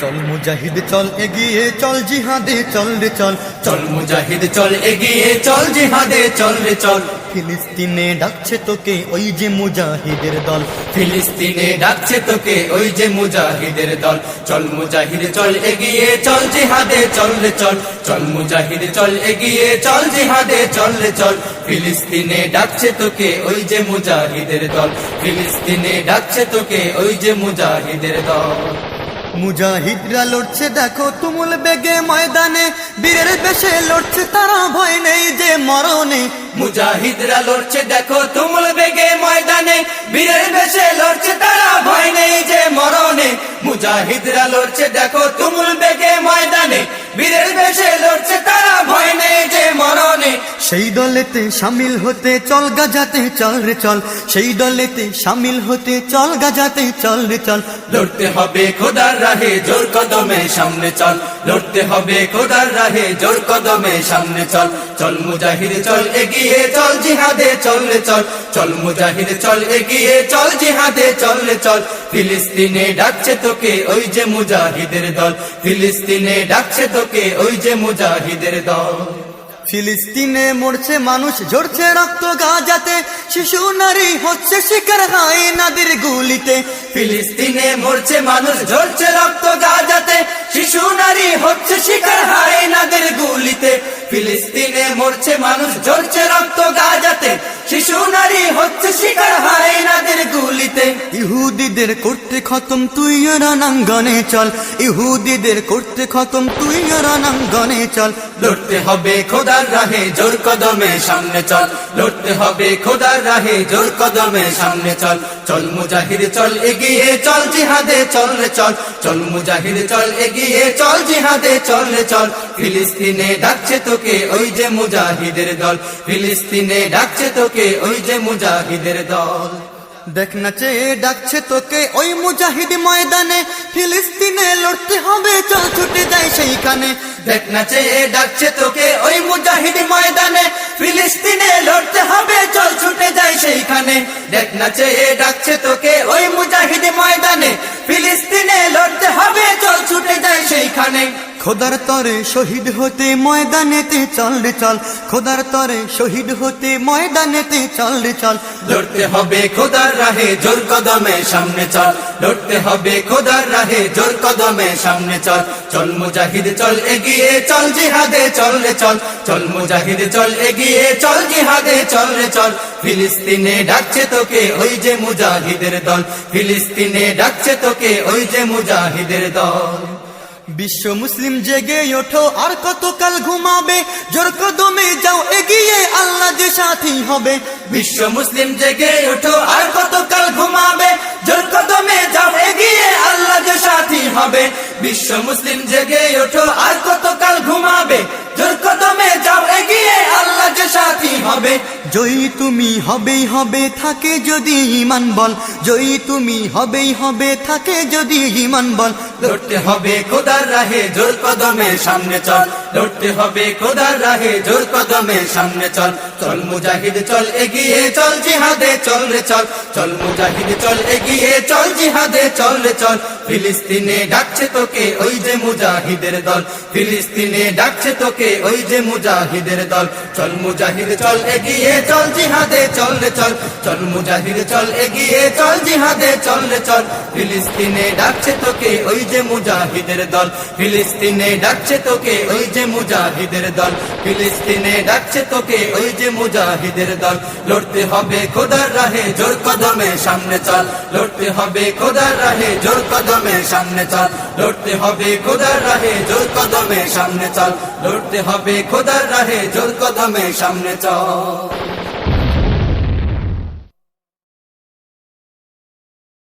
চল মুজাহিদ, চল এগিয়ে চল জিহাদে, চল রে চল। চল মুজাহিদ, চল এগিয়ে চল জিহাদে, চল রে চল। ফিলিস্তিনে ডাকছে তোকে ওই যে মুজাহিদের দল। ফিলিস্তিনে ডাকছে তোকে ওই যে মুজাহিদের দল। চল মুজাহিদ, চল এগিয়ে চল জিহাদে, চল রে চল। চল মুজাহিদ, চল এগিয়ে চল জিহাদে, চল রে চল। ফিলিস্তিনে ডাকছে তোকে ওই যে মুজাহিদের দল। ফিলিস্তিনে ডাকছে তোকে ওই যে মুজাহিদের দল। মুজাহিদরা লড়ছে, দেখো তুমুল বেগে ময়দানে। বীরের বেশে লড়ছে, তারা ভয় নেই যে মরণে। মুজাহিদরা লড়ছে, দেখো তুমুল বেগে ময়দানে। বীরের বেশে লড়ছে, তারা ভয় নেই যে মরণে। মুজাহিদরা লড়ছে, দেখো তুমুল বেগে ময়দানে। বীরের বেশে লড়ছে তারা ভয় নেই যে মরণে সেই দলেতে সামিল হতে চল, গাজাতে চল রে চল। সেই দলেতে সামিল হতে চল, গাজাতে চল রে চল। লড়তে হবে খোদার রাহে, জোর কদমে সামনে চল। লড়তে হবে খোদার রাহে, জোর কদমে সামনে চল। চল মুজাহিদ, চল এগিয়ে চল, জিহাদে চল রে চল। চল মুজাহিদ, চল এগিয়ে চল, জিহাদে চল রে চল। ফিলিস্তিনে ডাকছে তোকে ওই যে মুজাহিদের দল। ফিলিস্তিনে ডাকছে তোকে ওই যে মুজাহিদের দল। ফিলিস্তিনে মরছে মানুষ, ঝরছে রক্ত গাজাতে। শিশু, নারী হচ্ছে শিকার হাই নাদের গুলিতে। ফিলিস্তিনে মরছে মানুষ, ঝরছে রক্ত গাজাতে। শিশু, নারী হচ্ছে শিকার হাই নাদের গুলিতে। ফিলিস্তিনে মরছে মানুষ, ঝরছে রক্ত গাজাতে। ইহুদিদের করতে খতম, তুই রণাঙ্গনে চল। ইহুদিদের করতে খতম, তুই রণাঙ্গনে চল। লড়তে হবে খোদার রাহে, জোর কদমে সামনে চল। লড়তে হবে খোদার রাহে, জোর কদমে সামনে চল। চল মুজাহিদ, চল, এগিয়ে চল, জিহাদে চল রে চল। চল মুজাহিদ, চল, এগিয়ে চল, জিহাদে চল রে চল। ফিলিস্তিনে ডাকছে তোকে ওই যে মুজাহিদের দল। ফিলিস্তিনে ডাকছে তোকে ওই যে মুজাহিদের দল। দেখ না চেয়ে ডাকছে তোকে ওই মুজাহিদ ময়দানে, ফিলিস্তিনে লড়তে হবে, চল ছুটে যায় সেইখানে। দেখ না চেয়ে ডাকছে তোকে ওই মুজাহিদ ময়দানে, ফিলিস্তিনে লড়তে হবে, চল ছুটে যাই সেইখানে। দেখ না ডাকছে তোকে ওই মুজাহিদ ময়দানে, ফিলিস্তিনে লড়তে হবে, চল ছুটে যাই সেইখানে। খোদার তরে শহীদ হতে ময়দানেতে চল রে চল। খোদার তরে শহীদ হতে ময়দানেতে চল রে চল। লড়তে হবে খোদার রাহে জোর কদমে সামনে চল। লড়তে হবে খোদার রাহে জোর কদমে সামনে চল। চল মুজাহিদ, চল এগিয়ে চল জিহাদে, চল রে চল। চল মুজাহিদ, চল এগিয়ে চল জিহাদে, চল রে চল। ফিলিস্তিনে ডাকছে তোকে ওই যে মুজাহিদের দল। ফিলিস্তিনে ডাকছে তোকে ওই যে মুজাহিদের দল। বিশ্ব মুসলিম জেগে ওঠো, আর কতকাল ঘুমাবে? জোর কদমে যাও, এগিয়ে আল্লাহ যে সাথী হবে। বিশ্ব মুসলিম জেগে ওঠো, আর কতকাল ঘুমাবে? জোর কদমে যাও, এগিয়ে আল্লাহ যে সাথী হবে। বিশ্ব মুসলিম জেগে ওঠো, আর কতকাল ঘুমাবে? জোর কদমে যাও, এগিয়ে আল্লাহ যে সাথী হবে। জয়ী তুমি হবেই হবে, থাকে যদি ইমান বল। জয়ী তুমি হবেই হবে, থাকে যদি ইমান বল। লড়তে হবে খোদার রাহে জোর কদমে সামনে চল। লড়তে হবে খোদার রাহে, জোর কদমে সামনে চল। চল মুজাহিদ, চল এগিয়ে চল, জিহাদে চল রে চল। চল মুজাহিদ, চল এগিয়ে চল, জিহাদে চল রে চল। ফিলিস্তিনে ডাকছে তোকে ওই যে মুজাহিদের দল। ফিলিস্তিনে ডাকছে তোকে ওই যে মুজাহিদের দল। চল মুজাহিদ, চল এগিয়ে চল, জিহাদে চল রে চল। চল মুজাহিদ, চল এগিয়ে চল, জিহাদে চল রে চল। ফিলিস্তিনে ডাকছে তোকে ওই যে মুজাহিদের দল। ফিলিস্তিনে ডাকছে তোকে ওই যে মুজাহিদের দল। ফিলিস্তিনে ডাকছে তোকে ওই যে মুজাহিদের দল। লড়তে হবে খোদার রাহে, জোর কদমে সামনে চল। লড়তে হবে খোদার রাহে, জোর কদমে সামনে চল। লড়তে হবে খোদার রাহে, জোর কদমে সামনে চল। লড়তে হবে খোদার রাহে, জোর কদমে সামনে চল।